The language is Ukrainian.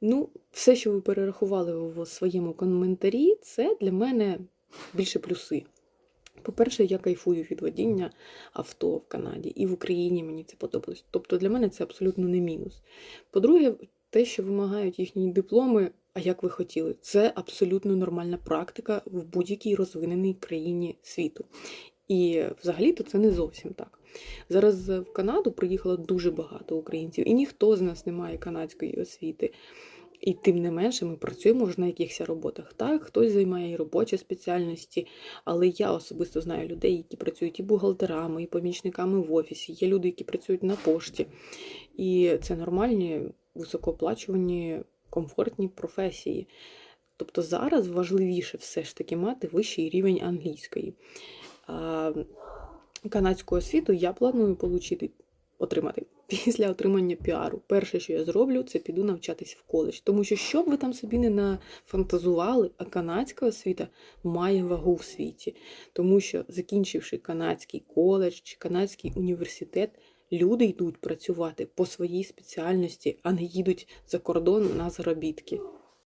Ну, все, що ви перерахували в своєму коментарі, це для мене більше плюси. По-перше, я кайфую від водіння авто в Канаді і в Україні мені це подобалось. Тобто для мене це абсолютно не мінус. По-друге, те, що вимагають їхні дипломи, а як ви хотіли, це абсолютно нормальна практика в будь-якій розвиненій країні світу. І взагалі-то це не зовсім так. Зараз в Канаду приїхало дуже багато українців, і ніхто з нас не має канадської освіти. І тим не менше ми працюємо вже на якихось роботах. Так, хтось займає і робочі спеціальності, але я особисто знаю людей, які працюють і бухгалтерами, і помічниками в офісі. Є люди, які працюють на пошті. І це нормальні, високооплачувані, комфортні професії. Тобто зараз важливіше все ж таки мати вищий рівень англійської. Канадську освіту я планую получити, отримати після отримання піару. Перше, що я зроблю, це піду навчатись в коледж. Тому що, що б ви там собі не нафантазували, а канадська освіта має вагу в світі. Тому що, закінчивши канадський коледж чи канадський університет, люди йдуть працювати по своїй спеціальності, а не їдуть за кордон на заробітки.